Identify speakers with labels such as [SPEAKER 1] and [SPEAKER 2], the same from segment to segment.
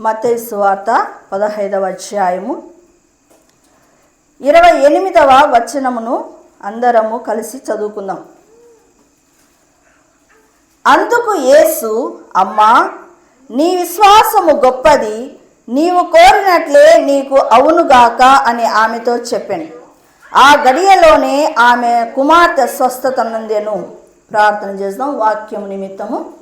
[SPEAKER 1] మత్తయి సువార్త పదహైదవ అధ్యాయము. ఇరవై ఎనిమిదవ వచనమును అందరము కలిసి చదువుకుందాం. అందుకు యేసు అమ్మా నీ విశ్వాసము గొప్పది నీవు కోరినట్లే నీకు అవునుగాక అని ఆమెతో చెప్పాను. ఆ గడియలోనే ఆమె కుమార్తె స్వస్థత నందెను. ప్రార్థన చేద్దాం వాక్యం నిమిత్తము.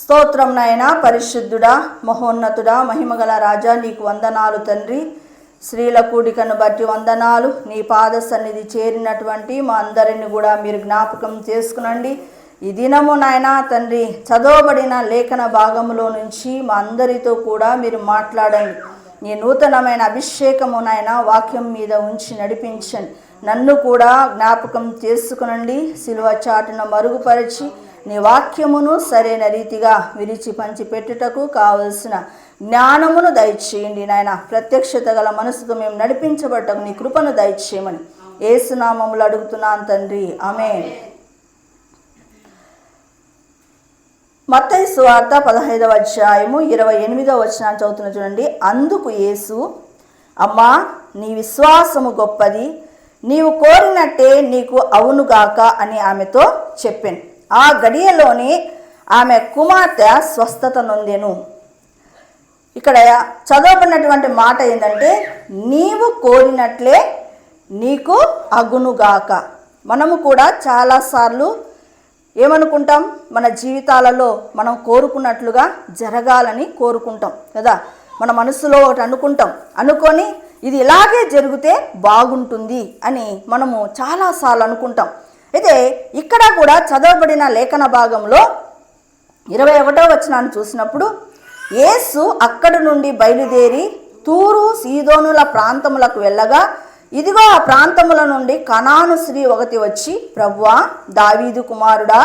[SPEAKER 1] స్తోత్రం నాయన పరిశుద్ధుడా మహోన్నతుడా మహిమగల రాజా నీకు వందనాలు తండ్రి. స్త్రీల కూడికను బట్టి వందనాలు. నీ పాద సన్నిధి చేరినటువంటి మా అందరిని కూడా మీరు జ్ఞాపకం చేసుకునండి. ఈ దినము నాయన తండ్రి చదవబడిన లేఖన భాగములో నుంచి మా అందరితో కూడా మీరు మాట్లాడండి. నీ నూతనమైన అభిషేకము నాయన వాక్యం మీద ఉంచి నడిపించండి. నన్ను కూడా జ్ఞాపకం చేసుకునండి సిలువ చాటున మరుగుపరిచి నీ వాక్యమును సరైన రీతిగా విరిచి పంచి పెట్టుటకు కావలసిన జ్ఞానమును దయచేయండి నాయన. ప్రత్యక్షత గల మనసుతో మేము నడిపించబట్టకు నీ కృపను దయచేయమని ఏసునామములు అడుగుతున్నాను తండ్రి. ఆమె మత్తయి సువార్త పదహైదవ అధ్యాయము ఇరవై ఎనిమిదవ వచనాన్ని చదువుతున్న చూడండి. అందుకు యేసు అమ్మా నీ విశ్వాసము గొప్పది నీవు కోరినట్టే నీకు అవునుగాక అని ఆమెతో చెప్పాను. ఆ గడియలోనే ఆమె కుమార్తె స్వస్థత నొందెను. ఇక్కడ చదవబడినటువంటి మాట ఏంటంటే నీవు కోరినట్లే నీకు అగునుగాక మనము కూడా చాలాసార్లు ఏమనుకుంటాం? మన జీవితాలలో మనం కోరుకున్నట్లుగా జరగాలని కోరుకుంటాం కదా? మన మనసులో ఒకటి అనుకుంటాం. అనుకొని ఇది ఇలాగే జరిగితే బాగుంటుంది అని మనము చాలాసార్లు అనుకుంటాం. అయితే ఇక్కడ కూడా చదవబడిన లేఖన భాగంలో ఇరవై ఒకటో వచనాన్ని చూసినప్పుడు యేసు అక్కడి నుండి బయలుదేరి తూరు సీదోనుల ప్రాంతములకు వెళ్ళగా ఇదిగో ఆ ప్రాంతముల నుండి కణాను స్త్రీ ఒకటి వచ్చి ప్రభువా దావీదు కుమారుడా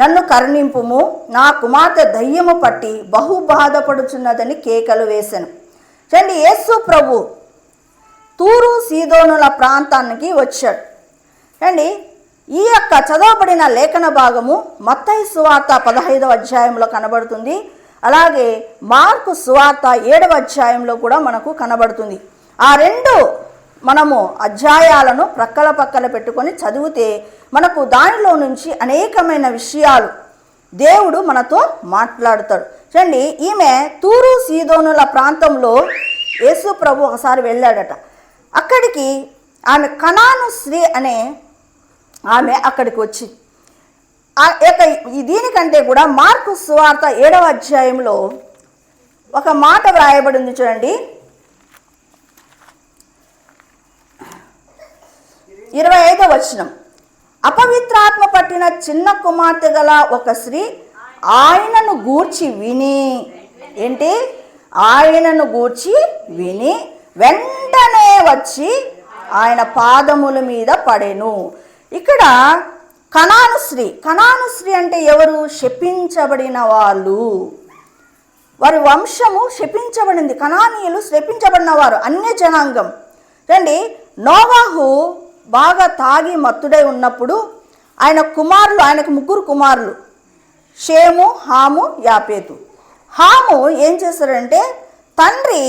[SPEAKER 1] నన్ను కరుణింపుము నా కుమార్తె దయ్యము పట్టి బహు బాధపడుచున్నదని కేకలు వేశాను చూడండి యేసు ప్రభు తూరు సీదోనుల ప్రాంతానికి వచ్చాడు. అండి ఈ యొక్క చదవబడిన లేఖన భాగము మత్తయి సువార్త పదహైదవ అధ్యాయంలో కనబడుతుంది. అలాగే మార్కు సువార్త ఏడవ అధ్యాయంలో కూడా మనకు కనబడుతుంది. ఆ రెండు మనము అధ్యాయాలను ప్రక్కల పక్కన పెట్టుకొని చదివితే మనకు దానిలో నుంచి అనేకమైన విషయాలు దేవుడు మనతో మాట్లాడతాడు. చూడండి ఈమె తూరు సీదోనుల ప్రాంతంలో యేసు ప్రభు ఒకసారి వెళ్ళాడట. అక్కడికి ఆమె కణాను స్త్రీ అనే ఆమె అక్కడికి వచ్చి యొక్క దీనికంటే కూడా మార్కు సువార్త ఏడవ అధ్యాయంలో ఒక మాట వ్రాయబడింది చూడండి. ఇరవై ఐదో వచనం. అపవిత్రాత్మ పట్టిన చిన్న కుమార్తె గల ఒక స్త్రీ ఆయనను గూర్చి విని ఏంటి? ఆయనను గూర్చి విని వెంటనే వచ్చి ఆయన పాదముల మీద పడెను. ఇక్కడ కణానుశ్రీ కణానుశ్రీ అంటే ఎవరు? శపించబడిన వాళ్ళు. వారి వంశము శపించబడింది. కణానీయులు శపించబడిన వారు అన్య జనాంగం. రండి నోవాహు బాగా తాగి మత్తుడై ఉన్నప్పుడు ఆయన కుమారులు ఆయనకు ముగ్గురు కుమారులు షేము హాము యాపేతు. హాము ఏం చేశారంటే తండ్రి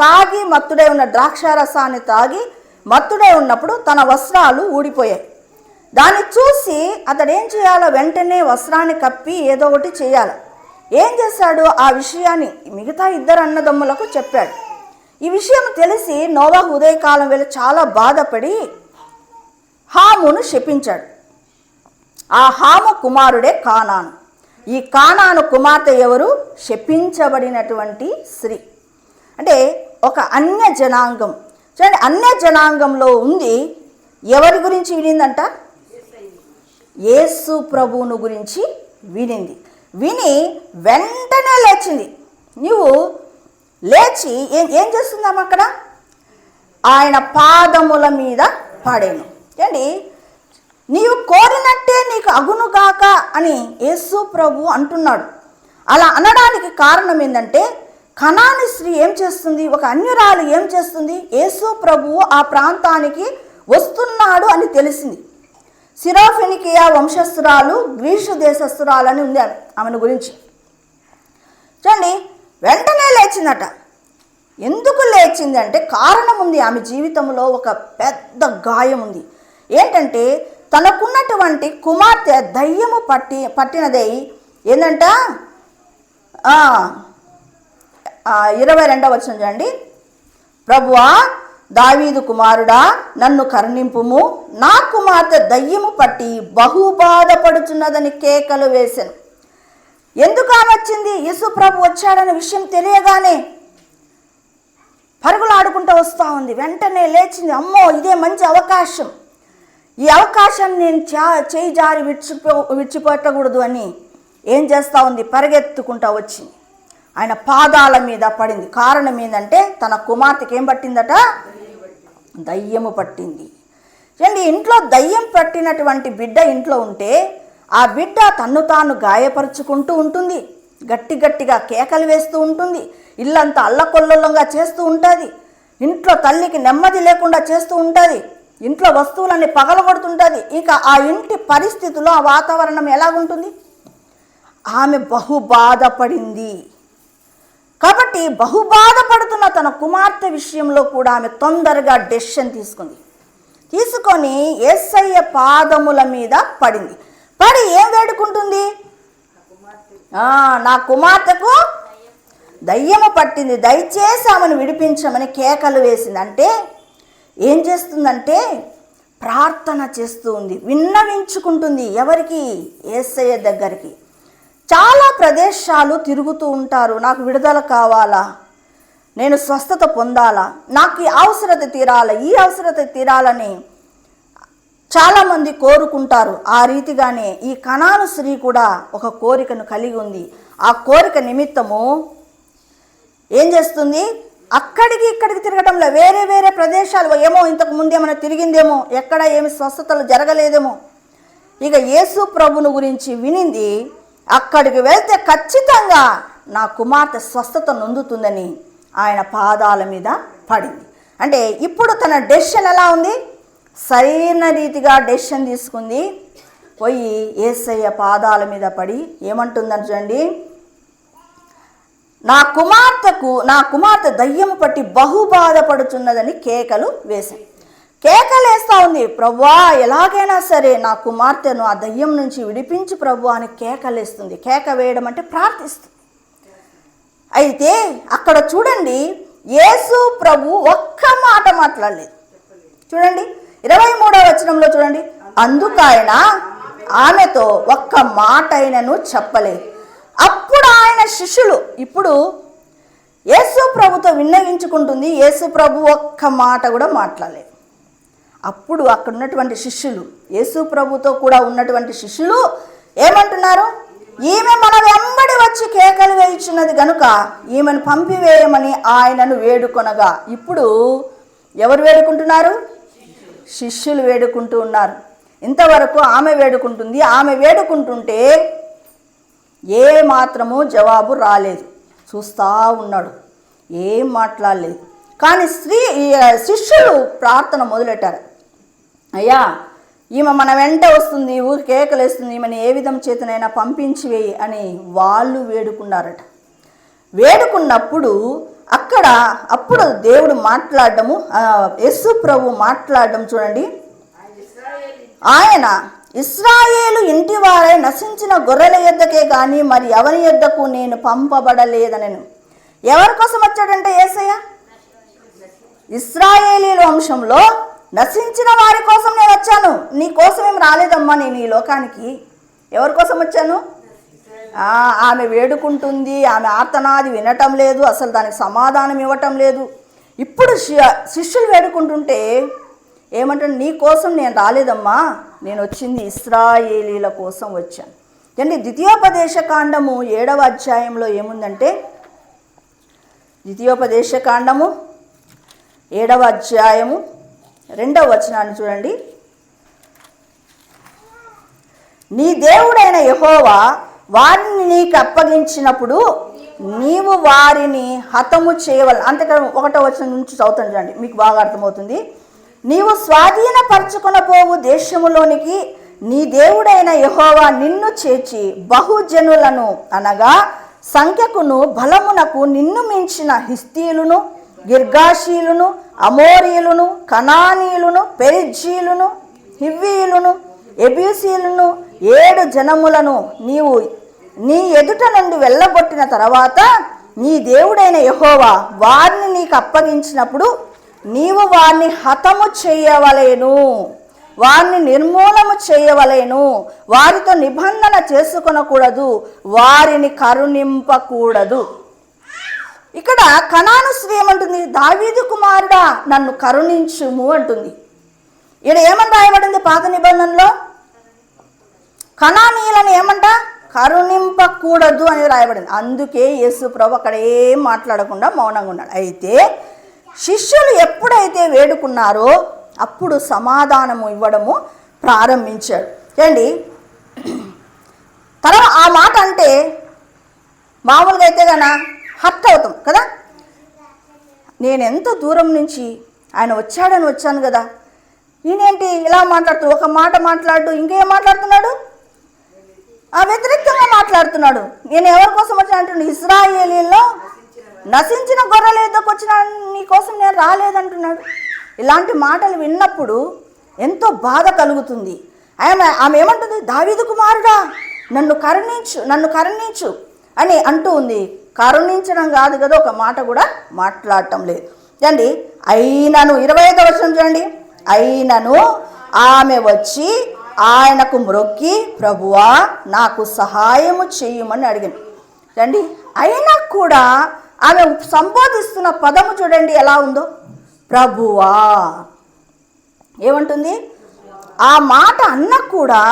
[SPEAKER 1] తాగి మత్తుడై ఉన్న ద్రాక్షారసాన్ని తాగి మత్తుడై ఉన్నప్పుడు తన వస్త్రాలు ఊడిపోయాయి. దాన్ని చూసి అతడు ఏం చేయాలో వెంటనే వస్త్రాన్ని కప్పి ఏదో ఒకటి చేయాలి. ఏం చేశాడు? ఆ విషయాన్ని మిగతా ఇద్దరు అన్నదమ్ములకు చెప్పాడు. ఈ విషయం తెలిసి నోవా ఉదయకాలం వేళ చాలా బాధపడి హామును శపించాడు. ఆ హాము కుమారుడే కానాను. ఈ కానాను కుమార్తె ఎవరు? శపించబడినటువంటి స్త్రీ. అంటే ఒక అన్య జనాంగం. చూడండి అన్య జనాంగంలో ఉంది. ఎవరి గురించి వినిందంట? యేసు ప్రభువును గురించి వినింది. విని వెంటనే లేచింది. నువ్వు లేచి ఏం ఏం చేస్తుందాం అక్కడ? ఆయన పాదముల మీద పడేను. ఏంటి నీవు కోరినట్టే నీకు అగునుగాక అని యేసు ప్రభు అంటున్నాడు. అలా అనడానికి కారణం ఏంటంటే కణాని స్త్రీ ఏం చేస్తుంది? ఒక అన్యురాలు ఏం చేస్తుంది? యేసు ప్రభువు ఆ ప్రాంతానికి వస్తున్నాడు అని తెలిసింది. సిరోఫెనికియా వంశస్థురాలు గ్రీసు దేశస్థురాలు అని ఉంది ఆమెను గురించి. చూడండి వెంటనే లేచిందట. ఎందుకు లేచిందంటే కారణం ఉంది ఆమె జీవితంలో ఒక పెద్ద గాయం ఉంది ఏంటంటే తనకున్నటువంటి కుమార్తె దయ్యము పట్టి పట్టినదై ఏంటంట ఇరవై రెండవ వచ్చిన చూడండి. ప్రభువా దావీదు కుమారుడా నన్ను కరుణింపుము. నా కుమార్తె దయ్యము పట్టి బహు బాధపడుచున్నదని కేకలు వేశాను ఎందుకు ఆమె వచ్చింది? యేసు ప్రభు వచ్చాడనే విషయం తెలియగానే పరుగులు ఆడుకుంటూ వస్తూ ఉంది. వెంటనే లేచింది. అమ్మో ఇదే మంచి అవకాశం. ఈ అవకాశాన్ని నేను చా చేయి జారి విడిచిపో విడిచిపెట్టకూడదు అని ఏం చేస్తూ ఉంది? పరిగెత్తుకుంటా వచ్చింది. ఆయన పాదాల మీద పడింది. కారణం ఏంటంటే తన కుమార్తెకి ఏం పట్టిందట? దయ్యము పట్టింది. చూడండి ఇంట్లో దయ్యం పట్టినటువంటి బిడ్డ ఇంట్లో ఉంటే ఆ బిడ్డ తన్ను తాను గాయపరుచుకుంటూ ఉంటుంది. గట్టి గట్టిగా కేకలు వేస్తూ ఉంటుంది. ఇల్లంతా అల్లకొల్లంగా చేస్తూ ఉంటుంది. ఇంట్లో తల్లికి నెమ్మది లేకుండా చేస్తూ ఉంటుంది. ఇంట్లో వస్తువులన్నీ పగలగొడుతుంటుంది. ఇక ఆ ఇంటి పరిస్థితుల్లో ఆ వాతావరణం ఎలాగుంటుంది? ఆమె బహు బాధపడింది. కాబట్టి బహు బాధపడుతున్న తన కుమార్తె విషయంలో కూడా ఆమె తొందరగా డెసిషన్ తీసుకుంది. తీసుకొని ఏసయ్య పాదముల మీద పడింది. పడి ఏం వేడుకుంటుంది? నా కుమార్తెకు దయ్యము పట్టింది. దయచేసి ఆమెను విడిపించమని కేకలు వేసింది. అంటే ఏం చేస్తుందంటే ప్రార్థన చేస్తూ ఉంది. విన్నవించుకుంటుంది ఎవరికి? ఏసయ్య దగ్గరికి. చాలా ప్రదేశాలు తిరుగుతూ ఉంటారు. నాకు విడుదల కావాలా? నేను స్వస్థత పొందాలా? నాకు ఈ అవసరత తీరాలా? ఈ అవసరత తీరాలని చాలామంది కోరుకుంటారు. ఆ రీతిగానే ఈ కణాను స్త్రీ కూడా ఒక కోరికను కలిగి ఉంది. ఆ కోరిక నిమిత్తము ఏం చేస్తుంది? అక్కడికి ఇక్కడికి తిరగటంలో వేరే వేరే ప్రదేశాలు ఏమో ఇంతకు ముందు ఏమైనా తిరిగిందేమో ఎక్కడ ఏమి స్వస్థతలు జరగలేదేమో. ఇక యేసు ప్రభును గురించి వినింది అక్కడికి వెళ్తే ఖచ్చితంగా నా కుమార్తె స్వస్థత నొందుతుందని ఆయన పాదాల మీద పడింది. అంటే ఇప్పుడు తన డెసిషన్ ఎలా ఉంది? సరైన రీతిగా డెసిషన్ తీసుకుంది. పోయి ఏసయ్య పాదాల మీద పడి ఏమంటుందని చూడండి నా కుమార్తెకు నా కుమార్తె దయ్యం పట్టి బహు బాధపడుచున్నదని కేకలు వేశాను కేకలేస్తా ఉంది ప్రవ్వా ఎలాగైనా సరే నా కుమార్తెను ఆ దయ్యం నుంచి విడిపించు ప్రభు అని కేకలేస్తుంది. కేక వేయడం అంటే ప్రార్థిస్తుంది. అయితే అక్కడ చూడండి యేసు ప్రభు ఒక్క మాట మాట్లాడలేదు. చూడండి ఇరవై మూడవ వచనంలో చూడండి. అందుకైన ఆమెతో ఒక్క మాట అయినను చెప్పలేదు. అప్పుడు ఆయన శిష్యులు ఇప్పుడు యేసు ప్రభుతో విన్నవించుకుంటుంది. యేసు ప్రభు ఒక్క మాట కూడా మాట్లాడలేదు. అప్పుడు అక్కడ ఉన్నటువంటి శిష్యులు యేసు ప్రభుతో కూడా ఉన్నటువంటి శిష్యులు ఏమంటున్నారు? ఈమె మన వెంబడి వచ్చి కేకలు వేయించున్నది గనుక ఈమెను పంపివేయమని ఆయనను వేడుకొనగా. ఇప్పుడు ఎవరు వేడుకుంటున్నారు? శిష్యులు వేడుకుంటూ ఉన్నారు. ఇంతవరకు ఆమె వేడుకుంటుంది ఆమె వేడుకుంటుంటే ఏ మాత్రము జవాబు రాలేదు. చూస్తా ఉన్నాడు ఏం మాట్లాడలేదు. కానీ స్త్రీ ఈ శిష్యులు ప్రార్థన మొదలెట్టారు. అయ్యా ఈమె మన వెంట వస్తుంది ఊరి కేకలేస్తుంది ఈమెను ఏ విధం చేతనైనా పంపించి వేయి అని వాళ్ళు వేడుకున్నారట. వేడుకున్నప్పుడు అక్కడ అప్పుడు దేవుడు మాట్లాడము యస్సు ప్రభు మాట్లాడడం చూడండి. ఆయన ఇస్రాయేలు ఇంటి వారే నశించిన గొర్రెల యొద్దకే కానీ మరి ఎవరి యొద్దకు నేను పంపబడలేదనను. ఎవరి కోసం వచ్చాడంటే ఏసయ్య? ఇస్రాయేలీల వంశంలో నశించిన వారి కోసం నేను వచ్చాను. నీ కోసం ఏం రాలేదమ్మా నేను ఈ లోకానికి. ఎవరి కోసం వచ్చాను? ఆమె వేడుకుంటుంది ఆమె ఆర్తనాది వినటం లేదు అసలు దానికి సమాధానం ఇవ్వటం లేదు. ఇప్పుడు శి- శిష్యులు వేడుకుంటుంటే ఏమంటాడు నీ కోసం నేను రాలేదమ్మా నేను వచ్చింది ఇస్రాయేలీల కోసం వచ్చాను. అంటే ద్వితీయోపదేశ కాండము ఏడవ అధ్యాయంలో ఏముందంటే ద్వితీయోపదేశ కాండము ఏడవ అధ్యాయము రెండవ వచనాన్ని చూడండి. నీ దేవుడైన యహోవా వారిని నీకు అప్పగించినప్పుడు నీవు వారిని హతము చేయవల అంతేకాదు ఒకటో వచనం నుంచి చదువుతాను చూడండి మీకు బాగా అర్థమవుతుంది. నీవు స్వాధీనపరచుకునపోవు దేశములోనికి నీ దేవుడైన యహోవా నిన్ను చేర్చి బహుజనులను అనగా సంఖ్యకును బలమునకు నిన్ను మించిన హిస్తీయులను గిర్గాషీలును అమోరీయులను కణానీయులను పెరిజీలును హివ్వీయులను ఎబ్యూసీలను ఏడు జనములను నీవు నీ ఎదుట నుండి వెళ్ళగొట్టిన తర్వాత నీ దేవుడైన యహోవా వారిని నీకు అప్పగించినప్పుడు నీవు వారిని హతము చేయవలేను. వారిని నిర్మూలము చేయవలేను. వారితో నిబంధన చేసుకొనకూడదు. వారిని కరుణింపకూడదు. ఇక్కడ కణాను స్త్రీ ఏమంటుంది దావీదు కుమారుడా నన్ను కరుణించుము అంటుంది. ఇక్కడ ఏమని రాయబడింది పాత నిబంధనలో? కణానీయులను ఏమంట? కరుణింపకూడదు అని రాయబడింది. అందుకే యేసు ప్రభు అక్కడ ఏం మాట్లాడకుండా మౌనంగా ఉన్నాడు. అయితే శిష్యులు ఎప్పుడైతే వేడుకున్నారో అప్పుడు సమాధానము ఇవ్వడము ప్రారంభించాడు. ఏండి తర్వాత ఆ మాట అంటే మామూలుగా అయితే గన హర్ట్ అవుతాం కదా? నేను ఎంత దూరం నుంచి ఆయన వచ్చాడని వచ్చాను కదా. ఈయనేంటి ఇలా మాట్లాడుతూ ఒక మాట మాట్లాడు ఇంకేం మాట్లాడుతున్నాడు? ఆ వ్యతిరేకంగా మాట్లాడుతున్నాడు. నేను ఎవరి కోసం వచ్చాను అంటున్నాడు ఇస్రాయేలీలో నశించిన గొర్రెల ఎద్దకు వచ్చిన నీ కోసం నేను రాలేదంటున్నాడు. ఇలాంటి మాటలు విన్నప్పుడు ఎంతో బాధ కలుగుతుంది. ఆయన ఆమె ఏమంటుంది? దావీదు కుమారుడా నన్ను కరుణించు నన్ను కరుణించు అని అంటూ ఉంది. కరుణించడం కాదు కదా ఒక మాట కూడా మాట్లాడటం లేదు. అండి అయినను ఇరవై ఐదో వర్షం చూడండి. అయినను ఆమె వచ్చి ఆయనకు మ్రొక్కి ప్రభువా నాకు సహాయము చేయమని అడిగింది. రండి అయినా కూడా ఆమె సంబోధిస్తున్న పదము చూడండి ఎలా ఉందో. ప్రభువా ఏమంటుంది? ఆ మాట అన్న కూడా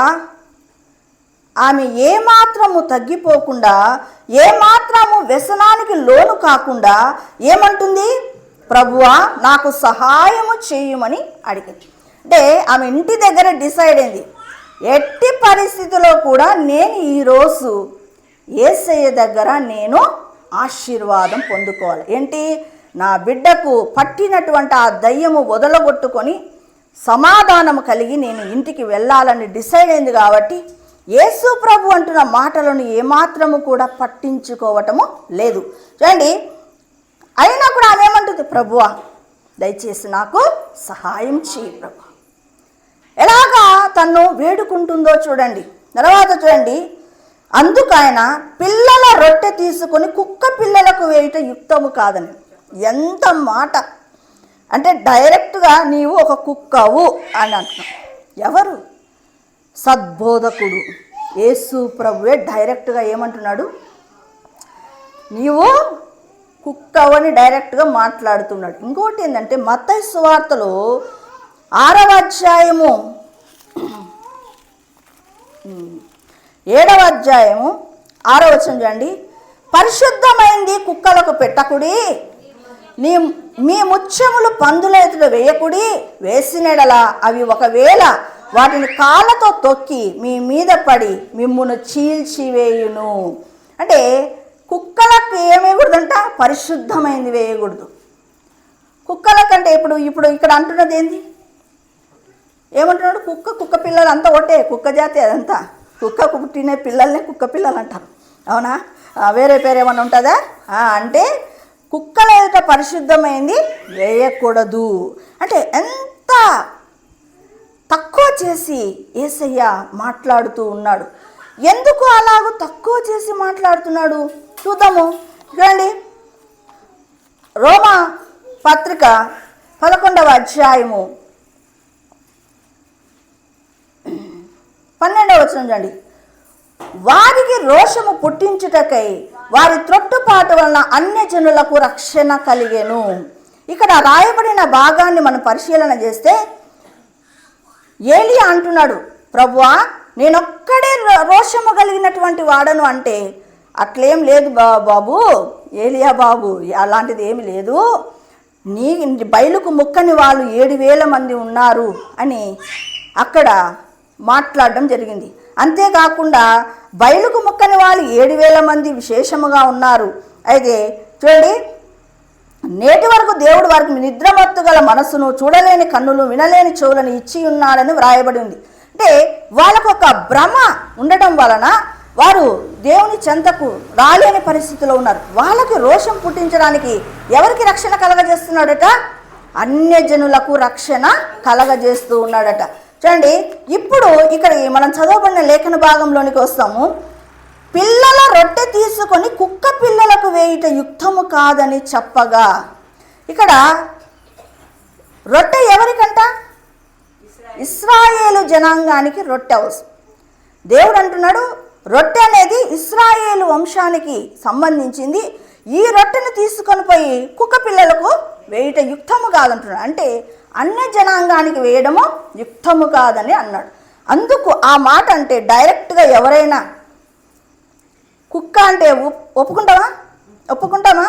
[SPEAKER 1] ఆమె ఏమాత్రము తగ్గిపోకుండా ఏమాత్రము వ్యసనానికి లోను కాకుండా ఏమంటుంది? ప్రభువా నాకు సహాయము చేయమని అడిగింది. అంటే ఆమె ఇంటి దగ్గర డిసైడ్ అయింది. ఎట్టి పరిస్థితిలో కూడా నేను ఈరోజు ఏసయ్య దగ్గర నేను ఆశీర్వాదం పొందుకోవాలి. ఏంటి? నా బిడ్డకు పట్టినటువంటి ఆ దయ్యము వదలగొట్టుకొని సమాధానము కలిగి నేను ఇంటికి వెళ్ళాలని డిసైడ్ అయింది కాబట్టి యేసు ప్రభు అంటున్న మాటలను ఏమాత్రము కూడా పట్టించుకోవటము లేదు. చూడండి అయినా కూడా అదేమంటుంది? ప్రభువ ప్రభువా దయచేసి నాకు సహాయం చేయి ప్రభు. ఎలాగా తను వేడుకుంటుందో చూడండి. తర్వాత చూడండి అందుకైన పిల్లల రొట్టె తీసుకొని కుక్క పిల్లలకు వేయటం యుక్తము కాదని. ఎంత మాట? అంటే డైరెక్ట్గా నీవు ఒక కుక్కవు అని అంటున్నావు ఎవరు? సద్బోధకుడు. యేసు ప్రభువే డైరెక్ట్గా ఏమంటున్నాడు? నీవు కుక్కవని డైరెక్ట్గా మాట్లాడుతున్నాడు. ఇంకోటి ఏంటంటే మత సువార్తలో ఆరవ అధ్యాయము ఏడవ అధ్యాయము ఆరో వచనం చూడండి. పరిశుద్ధమైంది కుక్కలకు పెట్టకుడి నీ మీ ముత్యములు పందుల ఎదుట వేయకుడి వేసినడలా అవి ఒకవేళ వాటిని కాళ్ళతో తొక్కి మీ మీద పడి మిమ్మును చీల్చివేయును. అంటే కుక్కలకు ఏమేయకూడదంట పరిశుద్ధమైంది వేయకూడదు. కుక్కలకంటే ఇప్పుడు ఇప్పుడు ఇక్కడ అంటున్నది ఏంది? ఏమంటున్నాడు? కుక్క కుక్క పిల్లలు అంతా ఒకటే కుక్క జాతి అదంతా. కుక్కకు పుట్టిన పిల్లల్ని కుక్క పిల్లలు అంటారు అవునా వేరే పేరు ఏమైనా ఉంటుందా? అంటే కుక్కల ఎదుట పరిశుద్ధమైంది వేయకూడదు. అంటే ఎంత తక్కువ చేసి ఏసయ్య మాట్లాడుతూ ఉన్నాడు. ఎందుకు అలాగూ తక్కువ చేసి మాట్లాడుతున్నాడు? చూద్దాము. చూడండి. రోమా పత్రిక పదకొండవ అధ్యాయము. పన్నెండవ వచనం చూడండి. వారికి రోషము పుట్టించుటకై వారి త్రొట్టుపాటు వలన అన్య జనులకు రక్షణ కలిగేను. ఇక్కడ రాయబడిన భాగాన్ని మనం పరిశీలన చేస్తే ఏలియా అంటున్నాడు ప్రభువా నేనొక్కడే రో- రోషము కలిగినటువంటి వాడను అంటే అట్లేం లేదు బా బాబు ఏలియా బాబు అలాంటిది ఏమి లేదు. నీ బయలుకు ముక్కని వాళ్ళు ఏడు వేల మంది ఉన్నారు అని అక్కడ మాట్లాడడం జరిగింది. అంతేకాకుండా బయలుకు ముక్కని వాళ్ళు ఏడు వేల మంది విశేషముగా ఉన్నారు. అయితే చూడండి నేటి వరకు దేవుడు వారికి నిద్రమత్తు గల మనస్సును చూడలేని కన్నులు వినలేని చెవులను ఇచ్చి ఉన్నాడని వ్రాయబడి ఉంది. అంటే వాళ్ళకు ఒక భ్రమ ఉండటం వలన వారు దేవుని చెంతకు రాలేని పరిస్థితిలో ఉన్నారు. వాళ్ళకి రోషం పుట్టించడానికి ఎవరికి రక్షణ కలగజేస్తున్నాడట? అన్యజనులకు రక్షణ కలగజేస్తూ ఉన్నాడట. చూడండి ఇప్పుడు ఇక్కడ మనం చదవబడిన లేఖన భాగంలోనికి వస్తాము. పిల్లల రొట్టె తీసుకొని కుక్క పిల్లలకు వేయుట యుక్తము కాదని చెప్పగా. ఇక్కడ రొట్టె ఎవరికంట? ఇస్రాయేలు జనాంగానికి రొట్టె అవసరం. దేవుడు అంటున్నాడు రొట్టె అనేది ఇస్రాయేలు వంశానికి సంబంధించింది. ఈ రొట్టెను తీసుకొని పోయి కుక్క పిల్లలకు వేయుట యుక్తము కాదంటున్నాడు. అంటే అన్య జనాంగానికి వేయడము యుక్తము కాదని అన్నాడు. అందుకు ఆ మాట అంటే డైరెక్ట్గా ఎవరైనా కుక్క అంటే ఒప్- ఒప్పుకుంటావా? ఒప్పుకుంటామా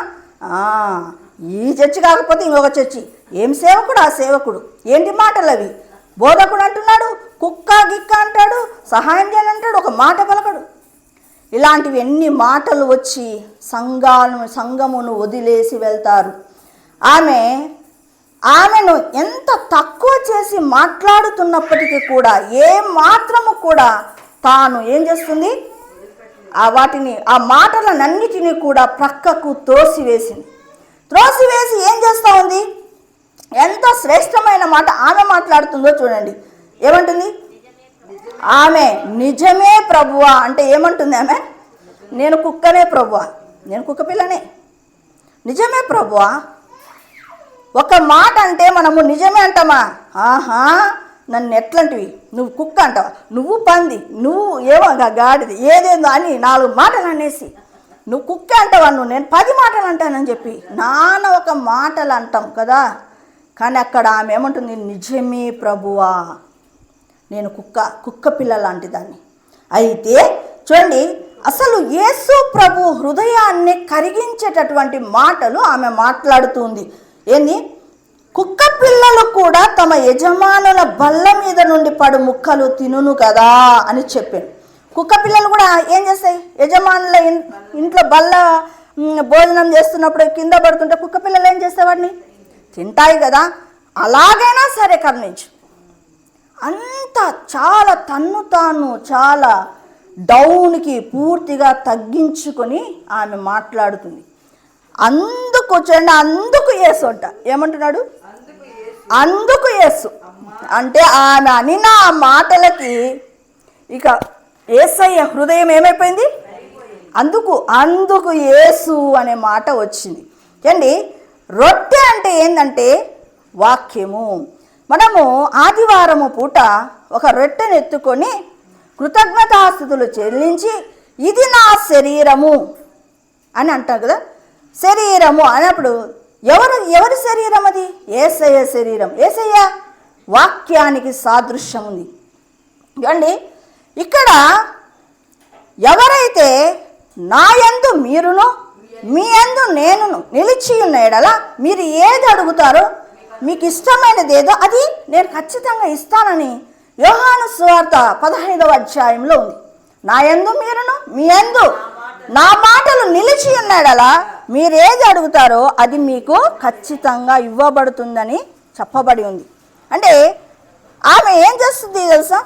[SPEAKER 1] ఈ చర్చి కాకపోతే ఇంకొక చర్చి. ఏం సేవకుడు? ఆ సేవకుడు. ఏంటి మాటలు అవి? బోధకుడు అంటున్నాడు కుక్క గిక్క అంటాడు సహాయం చేయని అంటాడు ఒక మాట పలకడు. ఇలాంటివి ఎన్ని మాటలు వచ్చి సంఘాలను సంఘమును వదిలేసి వెళ్తారు. ఆమె ఆమెను ఎంత తక్కువ చేసి మాట్లాడుతున్నప్పటికీ కూడా ఏ మాత్రము కూడా తాను ఏం చేస్తుంది? ఆ వాటిని ఆ మాటలనన్నిటినీ కూడా ప్రక్కకు త్రోసివేసింది. త్రోసివేసి ఏం చేస్తూ ఉంది? ఎంత శ్రేష్టమైన మాట ఆమె మాట్లాడుతుందో చూడండి. ఏమంటుంది? ఆమె నిజమే ప్రభువా అంటే ఏమంటుంది ఆమె? నేను కుక్కనే ప్రభువా. నేను కుక్క పిల్లనే. నిజమే ప్రభువా? ఒక మాట అంటే మనము నిజమే అంటామా? ఆహా! నన్ను ఎట్లాంటివి? నువ్వు కుక్క అంటావా? నువ్వు పంది నువ్వు ఏమో గాడిది ఏదేందో అని నాలుగు మాటలు అనేసి. నువ్వు కుక్క అంటావా నువ్వు? నేను పది మాటలు అంటానని చెప్పి. నాన్న ఒక మాటలు అంటాం కదా. కానీ అక్కడ ఆమె ఏమంటుంది? నిజమే ప్రభువా. నేను కుక్క కుక్క పిల్ల లాంటి దాన్ని. అయితే చూడండి అసలు యేసు ప్రభు హృదయాన్ని కరిగించేటటువంటి మాటలు ఆమె మాట్లాడుతుంది ఏంది? కుక్క పిల్లలు కూడా తమ యజమానుల బల్ల మీద నుండి పడు ముక్కలు తినును కదా అని చెప్పాను కుక్క పిల్లలు కూడా ఏం చేస్తాయి? యజమానుల ఇంట్లో బల్ల భోజనం చేస్తున్నప్పుడు కింద పడుతుంటే కుక్క పిల్లలు ఏం చేస్తాయి తింటాయి కదా. అలాగైనా సరే కరుణించు. అంత చాలా తన్ను తాను చాలా డౌన్కి పూర్తిగా తగ్గించుకొని ఆమె మాట్లాడుతుంది. అందుకు చూడండి అందుకు యేసు అంట. ఏమంటున్నాడు? అందుకు యేసు. అంటే ఆమె అనిన ఆ మాటలకి ఇక ఏసయ్య హృదయం ఏమైపోయింది? అందుకు అందుకు యేసు అనే మాట వచ్చింది. చూడండి రొట్టె అంటే ఏంటంటే వాక్యము. మనము ఆదివారము పూట ఒక రొట్టెను ఎత్తుకొని కృతజ్ఞతాస్థుతులు చెల్లించి ఇది నా శరీరము అని అంటారు కదా? శరీరము అన్నప్పుడు ఎవరు ఎవరి శరీరం అది? ఏసయ్య శరీరం. ఏసయ్య వాక్యానికి సాదృశ్యం ఉంది. చూడండి ఇక్కడ ఎవరైతే నా యందు మీరును మీ యందు నేనును నిలిచి ఉన్న ఎడల మీరు ఏది అడుగుతారో మీకు ఇష్టమైనది ఏదో అది నేను ఖచ్చితంగా ఇస్తానని యోహాను సువార్త పదహైదవ అధ్యాయంలో ఉంది. నా యందు మీరును మీ యందు నా మాటలు నిలిచి ఉన్నాడలా మీరు ఏది అడుగుతారో అది మీకు ఖచ్చితంగా ఇవ్వబడుతుందని చెప్పబడి ఉంది. అంటే ఆమె ఏం చేస్తుంది తెలుసా?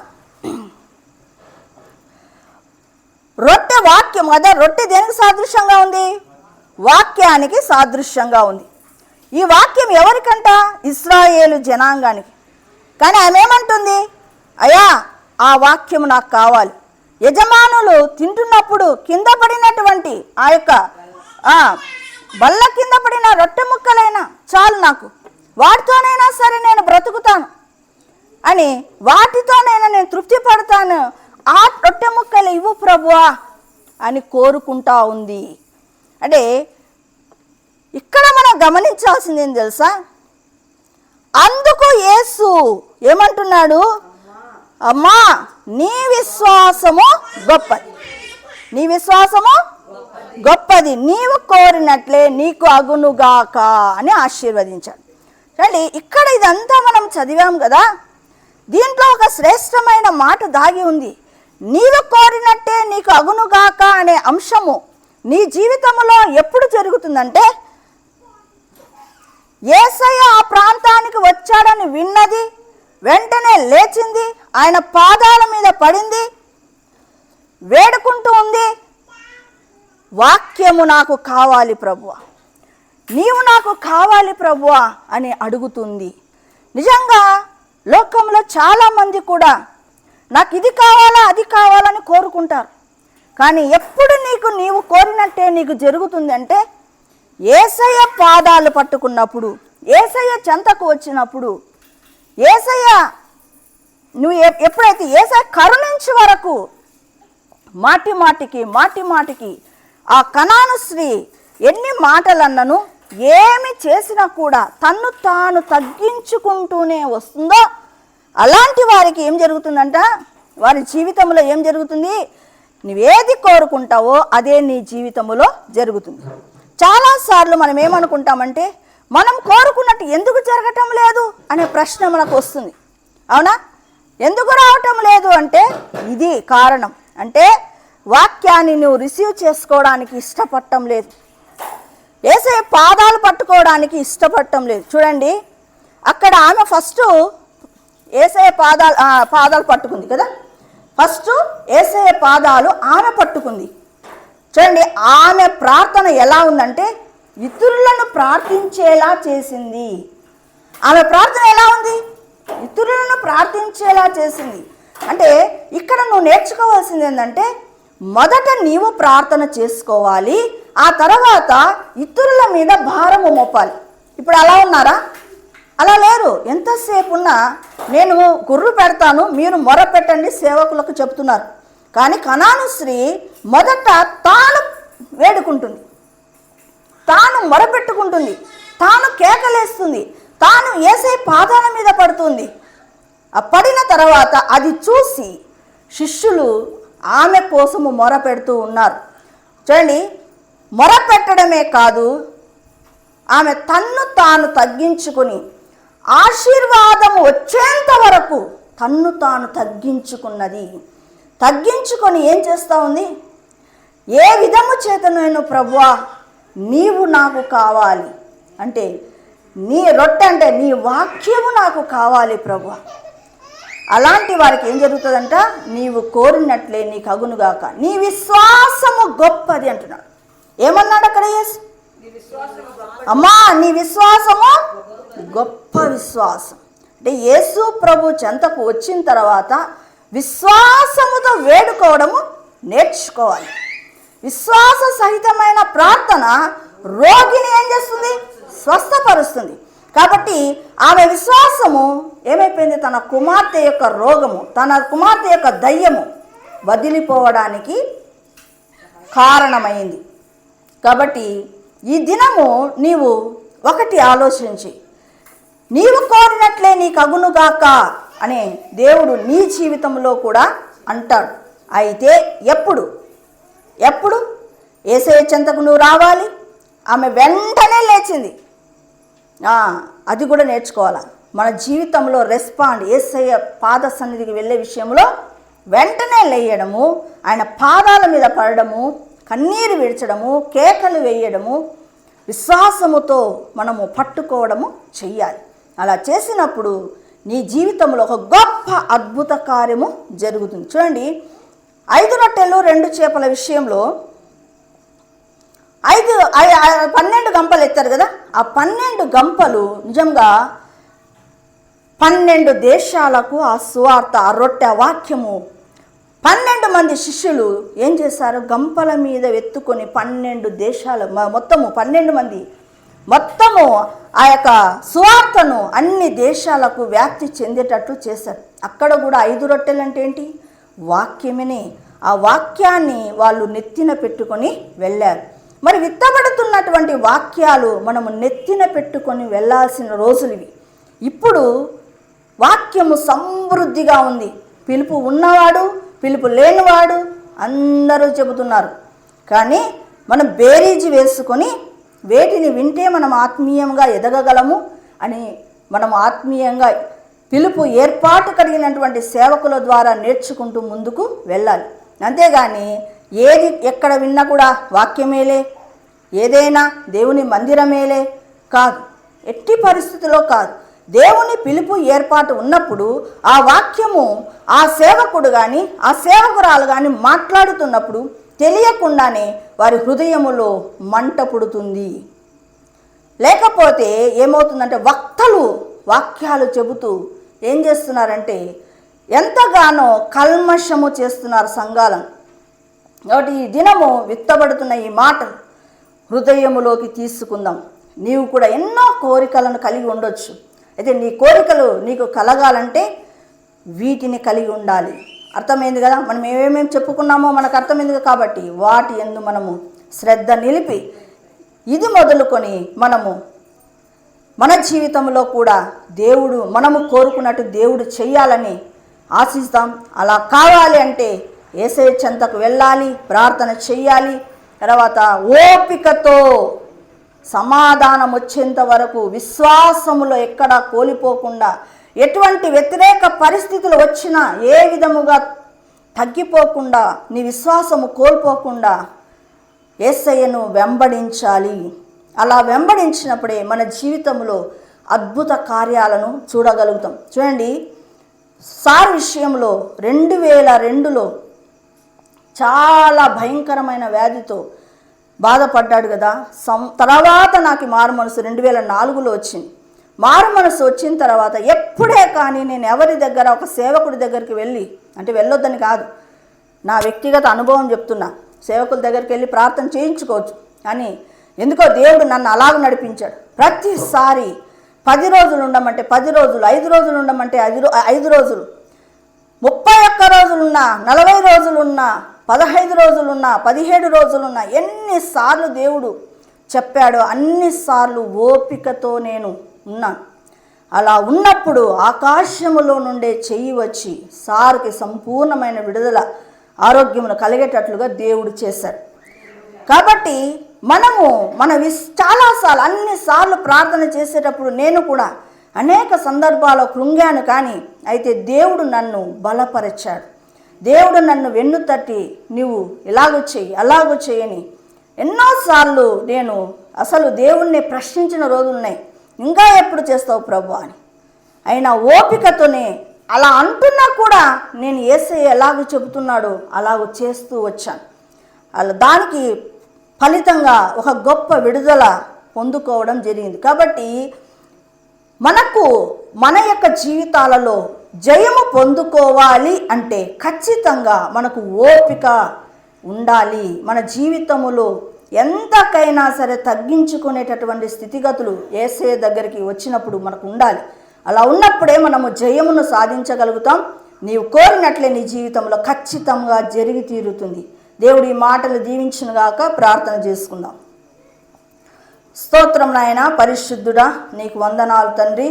[SPEAKER 1] రొట్టె వాక్యం అదే రొట్టె దేనికి సాదృశ్యంగా ఉంది? వాక్యానికి సాదృశ్యంగా ఉంది. ఈ వాక్యం ఎవరికంట? ఇస్రాయేలు జనాంగానికి. కానీ ఆమె ఏమంటుంది? అయ్యా ఆ వాక్యం నాకు కావాలి. యజమానులు తింటున్నప్పుడు కింద పడినటువంటి ఆ యొక్క బల్ల కింద పడిన రొట్టె ముక్కలైనా చాలు నాకు. వాటితోనైనా సరే నేను బ్రతుకుతాను. అని వాటితోనైనా నేను తృప్తి పడతాను. ఆ రొట్టె ముక్కలు ఇవ్వు ప్రభువా అని కోరుకుంటా ఉంది. అంటే ఇక్కడ మనం గమనించాల్సింది ఏం తెలుసా? అందుకు యేసు ఏమంటున్నాడు? అమ్మా నీ విశ్వాసము గొప్పది. నీ విశ్వాసము గొప్పది. నీవు కోరినట్లే నీకు అగునుగాక అని ఆశీర్వదించాడు. రండి ఇక్కడ ఇదంతా మనం చదివాం కదా? దీంట్లో ఒక శ్రేష్టమైన మాట దాగి ఉంది. నీవు కోరినట్టే నీకు అగునుగాక అనే అంశము నీ జీవితంలో ఎప్పుడు జరుగుతుందంటే ఏసయ్య ఆ ప్రాంతానికి వచ్చాడని విన్నది వెంటనే లేచింది ఆయన పాదాల మీద పడింది వేడుకుంటూ ఉంది వాక్యము నాకు కావాలి ప్రభువ. నీవు నాకు కావాలి ప్రభువ అని అడుగుతుంది. నిజంగా లోకంలో చాలామంది కూడా నాకు ఇది కావాలా అది కావాలని కోరుకుంటారు. కానీ ఎప్పుడు నీకు నీవు కోరినట్టే నీకు జరుగుతుంది అంటే ఏసయ్య పాదాలు పట్టుకున్నప్పుడు ఏసయ్య చెంతకు వచ్చినప్పుడు ఏసయ్య నువ్వు ఎప్పుడైతే ఏసయ్య కరుణించే వరకు మాటి మాటికి మాటి మాటికి ఆ కణాను స్త్రీ ఎన్ని మాటలన్నను ఏమి చేసినా కూడా తన్ను తాను తగ్గించుకుంటూనే వస్తుందో అలాంటి వారికి ఏం జరుగుతుందంట? వారి జీవితంలో ఏం జరుగుతుంది? నువ్వేది కోరుకుంటావో అదే నీ జీవితంలో జరుగుతుంది. చాలాసార్లు మనం ఏమనుకుంటామంటే మనం కోరుకున్నట్టు ఎందుకు జరగటం లేదు అనే ప్రశ్న మనకు వస్తుంది. అవునా? ఎందుకు రావటం లేదు అంటే ఇది కారణం. అంటే వాక్యాన్ని నువ్వు రిసీవ్ చేసుకోవడానికి ఇష్టపడటం లేదు. ఏసే పాదాలు పట్టుకోవడానికి ఇష్టపడటం లేదు. చూడండి అక్కడ ఆమె ఫస్ట్ ఏసే పాదాలు ఆ, పాదాలు పట్టుకుంది కదా? ఫస్ట్ ఏసే పాదాలు ఆమె పట్టుకుంది. చూడండి ఆమె ప్రార్థన ఎలా ఉందంటే ఇతరులను ప్రార్థించేలా చేసింది. ఆమె ప్రార్థన ఎలా ఉంది? ఇతరులను ప్రార్థించేలా చేసింది. అంటే ఇక్కడ నువ్వు నేర్చుకోవాల్సింది ఏంటంటే మొదట నీవు ప్రార్థన చేసుకోవాలి ఆ తర్వాత ఇతరుల మీద భారము మోపాలి. ఇప్పుడు అలా ఉన్నారా? అలా లేరు. ఎంతసేపు ఉన్నా నేను గుర్రు పెడతాను మీరు మొర పెట్టండి సేవకులకు చెప్తున్నారు. కానీ కణాను స్త్రీ మొదట తాను వేడుకుంటుంది. తాను మొరపెట్టుకుంటుంది తాను కేకలేస్తుంది. తాను ఏసై పాదాల మీద పడుతుంది. ఆ పడిన తర్వాత అది చూసి శిష్యులు ఆమె కోసము మొర పెడుతూ ఉన్నారు. చూడండి మొర పెట్టడమే కాదు ఆమె తన్ను తాను తగ్గించుకుని ఆశీర్వాదం వచ్చేంత వరకు తన్ను తాను తగ్గించుకున్నది. తగ్గించుకొని ఏం చేస్తూ ఉంది? ఏ విధము చేత నేను ప్రభువా నీవు నాకు కావాలి. అంటే నీ రొట్టె అంటే నీ వాక్యము నాకు కావాలి ప్రభువా. అలాంటి వారికి ఏం జరుగుతుందంట? నీవు కోరినట్లే నీకు అగునుగాక నీ విశ్వాసము గొప్పది అంటున్నాడు. ఏమన్నాడు అక్కడ యేసు? అమ్మా నీ విశ్వాసము గొప్ప విశ్వాసం. అంటే యేసు ప్రభు చెంతకు వచ్చిన తర్వాత విశ్వాసముతో వేడుకోవడము నేర్చుకోవాలి. విశ్వాస సహితమైన ప్రార్థన రోగిని ఏం చేస్తుంది? స్వస్థపరుస్తుంది. కాబట్టి ఆమె విశ్వాసము ఏమైపోయింది? తన కుమార్తె యొక్క రోగము తన కుమార్తె యొక్క దయ్యము వదిలిపోవడానికి కారణమైంది. కాబట్టి ఈ దినము నీవు ఒకటి ఆలోచించి నీవు కోరినట్లే నీకు అగునుగాక అనే దేవుడు నీ జీవితంలో కూడా అంటాడు. అయితే ఎప్పుడు? ఎప్పుడు? ఏసే చెంతకు నువ్వు రావాలి? ఆమె వెంటనే లేచింది. అది కూడా నేర్చుకోవాలి? మన జీవితంలో రెస్పాండ్ ఏసయ్య పాద సన్నిధికి వెళ్ళే విషయంలో వెంటనే లేయడము ఆయన పాదాల మీద పడడము కన్నీరు విడిచడము కేకలు వేయడము విశ్వాసముతో మనము పట్టుకోవడము చెయ్యాలి. అలా చేసినప్పుడు నీ జీవితంలో ఒక గొప్ప అద్భుత కార్యము జరుగుతుంది. చూడండి ఐదు రొట్టెలు రెండు చేపల విషయంలో ఐదు పన్నెండు గంపలు ఎత్తారు కదా? ఆ పన్నెండు గంపలు నిజంగా పన్నెండు దేశాలకు ఆ సువార్త ఆ రొట్టె వాక్యము. పన్నెండు మంది శిష్యులు ఏం చేశారు? గంపల మీద ఎత్తుకొని పన్నెండు దేశాలు మొత్తము పన్నెండు మంది. మొత్తము ఆ యొక్క సువార్తను అన్ని దేశాలకు వ్యాప్తి చెందేటట్లు చేశారు. అక్కడ కూడా ఐదు రొట్టెలు అంటే ఏంటి? వాక్యమనే. ఆ వాక్యాన్ని వాళ్ళు నెత్తిన పెట్టుకొని వెళ్ళారు. మరి విత్తబడుతున్నటువంటి వాక్యాలు మనము నెత్తిన పెట్టుకొని వెళ్ళాల్సిన రోజులు ఇవి. ఇప్పుడు వాక్యము సమృద్ధిగా ఉంది. పిలుపు ఉన్నవాడు పిలుపు లేనివాడు అందరూ చెబుతున్నారు. కానీ మనం బేరీజు వేసుకొని వేటిని వింటే మనం ఆత్మీయంగా ఎదగగలము అని మనం ఆత్మీయంగా పిలుపు ఏర్పాటు కలిగినటువంటి సేవకుల ద్వారా నేర్చుకుంటూ ముందుకు వెళ్ళాలి. అంతేగాని ఏది ఎక్కడ విన్నా కూడా వాక్యమేలే ఏదైనా దేవుని మందిరమేలే కాదు. ఎట్టి పరిస్థితిలో కాదు. దేవుని పిలుపు ఏర్పాటు ఉన్నప్పుడు ఆ వాక్యము ఆ సేవకుడు కానీ ఆ సేవకురాలు కానీ మాట్లాడుతున్నప్పుడు తెలియకుండానే వారి హృదయములో మంట పుడుతుంది. లేకపోతే ఏమవుతుందంటే వక్తలు వాక్యాలు చెబుతూ ఏం చేస్తున్నారంటే ఎంతగానో కల్మషము చేస్తున్నారు సంఘాలను. కాబట్టి ఈ దినము విత్తబడుతున్న ఈ మాటలు హృదయములోకి తీసుకుందాం. నీవు కూడా ఎన్నో కోరికలను కలిగి ఉండొచ్చు. అయితే నీ కోరికలు నీకు కలగాలంటే వీటిని కలిగి ఉండాలి. అర్థమైంది కదా? మనం ఏమేమి చెప్పుకున్నామో మనకు అర్థమైంది కాబట్టి వాటి ఎందు మనము శ్రద్ధ నిలిపి ఇది మొదలుకొని మనము మన జీవితంలో కూడా దేవుడు మనము కోరుకున్నట్టు దేవుడు చేయాలని ఆశిస్తాం. అలా కావాలి అంటే ఏసై చెంతకు వెళ్ళాలి ప్రార్థన చెయ్యాలి. తర్వాత ఓపికతో సమాధానం వచ్చేంత వరకు విశ్వాసములో ఎక్కడా కోల్పోకుండా ఎటువంటి వ్యతిరేక పరిస్థితులు వచ్చినా ఏ విధముగా తగ్గిపోకుండా నీ విశ్వాసము కోల్పోకుండా ఏసయ్యను వెంబడించాలి. అలా వెంబడించినప్పుడే మన జీవితంలో అద్భుత కార్యాలను చూడగలుగుతాం. చూడండి సార్ విషయంలో రెండు వేల రెండులో చాలా భయంకరమైన వ్యాధితో బాధపడ్డాడు కదా. సం తర్వాత నాకు మారు మనసు రెండు వేల నాలుగులో వచ్చింది. మారు మనసు వచ్చిన తర్వాత ఎప్పుడే కానీ నేను ఎవరి దగ్గర ఒక సేవకుడి దగ్గరికి వెళ్ళి అంటే వెళ్ళొద్దని కాదు నా వ్యక్తిగత అనుభవం చెప్తున్నా. సేవకుల దగ్గరికి వెళ్ళి ప్రార్థన చేయించుకోవచ్చు. కానీ ఎందుకో దేవుడు నన్ను అలాగ నడిపించాడు. ప్రతిసారి పది రోజులు ఉండమంటే పది రోజులు ఐదు రోజులు ఉండమంటే ఐదు ఐదు రోజులు ముప్పై ఒక్క రోజులున్నా నలభై రోజులున్నా పదహైదు రోజులున్నా పదిహేడు రోజులున్నా ఎన్నిసార్లు దేవుడు చెప్పాడో అన్నిసార్లు ఓపికతో నేను ఉన్నాను అలా ఉన్నప్పుడు ఆకాశములో నుండే చెయ్యి వచ్చి సార్కి సంపూర్ణమైన విడుదల ఆరోగ్యమును కలిగేటట్లుగా దేవుడు చేశాడు. కాబట్టి మనము మన విస్ చాలాసార్లు అన్నిసార్లు ప్రార్థన చేసేటప్పుడు నేను కూడా అనేక సందర్భాల్లో కృంగాను కానీ అయితే దేవుడు నన్ను బలపరిచాడు. దేవుడు నన్ను వెన్ను తట్టి నీవు ఇలాగ చెయ్యి అలాగ చేయని ఎన్నోసార్లు నేను అసలు దేవుణ్ణి ప్రశ్నించిన రోజులున్నాయి ఇంకా ఎప్పుడు చేస్తావు ప్రభు అని. అయినా ఓపికతోనే అలా అంటున్నా కూడా నేను ఏసే ఎలాగ చెబుతున్నాడో అలాగ చేస్తూ వచ్చాను. అలా దానికి ఫలితంగా ఒక గొప్ప విడుదల పొందుకోవడం జరిగింది. కాబట్టి మనకు మన యొక్క జీవితాలలో జయము పొందుకోవాలి అంటే ఖచ్చితంగా మనకు ఓపిక ఉండాలి. మన జీవితములో ఎంతకైనా సరే తగ్గించుకునేటటువంటి స్థితిగతులు ఏసే దగ్గరికి వచ్చినప్పుడు మనకు ఉండాలి. అలా ఉన్నప్పుడే మనము జయమును సాధించగలుగుతాం. నీవు కోరినట్లే నీ జీవితంలో ఖచ్చితంగా జరిగి తీరుతుంది. దేవుడి ఈ మాటలు దీవించునుగాక ప్రార్థన చేసుకుందాం. స్తోత్రం నాయన పరిశుద్ధుడా నీకు వందనాలు తండ్రి.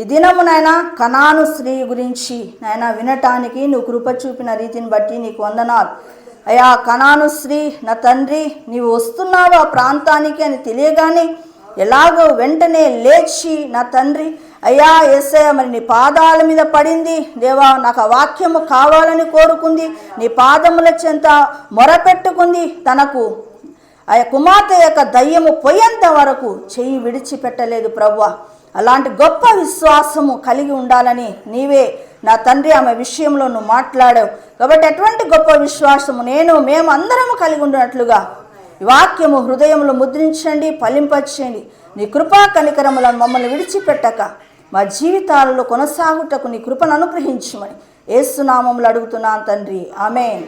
[SPEAKER 1] ఈ దినము నాయన కనాను స్త్రీ గురించి నాయన వినటానికి నువ్వు కృప చూపిన రీతిని బట్టి నీకు వందనాలు. అయ్యా కనాను స్త్రీ నా తండ్రి నీవు వస్తున్నావు ఆ ప్రాంతానికి అని తెలియగానే ఎలాగో వెంటనే లేచి నా తండ్రి అయ్యా ఎస్ఐ మరి నీ పాదాల మీద పడింది. దేవా నాకు ఆ వాక్యము కావాలని కోరుకుంది. నీ పాదముల చెంత మొరపెట్టుకుంది. తనకు ఆ కుమార్తె యొక్క దయ్యము పోయేంత వరకు చెయ్యి విడిచిపెట్టలేదు ప్రభు అలాంటి గొప్ప విశ్వాసము కలిగి ఉండాలని నీవే నా తండ్రి ఆమె విషయంలో నువ్వు మాట్లాడావు. కాబట్టి అటువంటి గొప్ప విశ్వాసము నేను మేము అందరము కలిగి ఉన్నట్లుగా వాక్యము హృదయంలో ముద్రించండి ఫలింపచేయండి. నీ కృపా కనికరములను మమ్మల్ని విడిచిపెట్టక మా జీవితాలలో కొనసాగుటకు నీ కృపను అనుగ్రహించమని ఏసునామములు అడుగుతున్నాను తండ్రి. ఆమె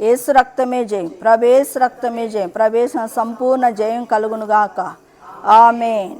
[SPEAKER 1] ఏసు రక్తమే జయం. ప్రవేశ రక్తమే జయం. ప్రభేశ సంపూర్ణ జయం కలుగునుగాక. ఆమెన్.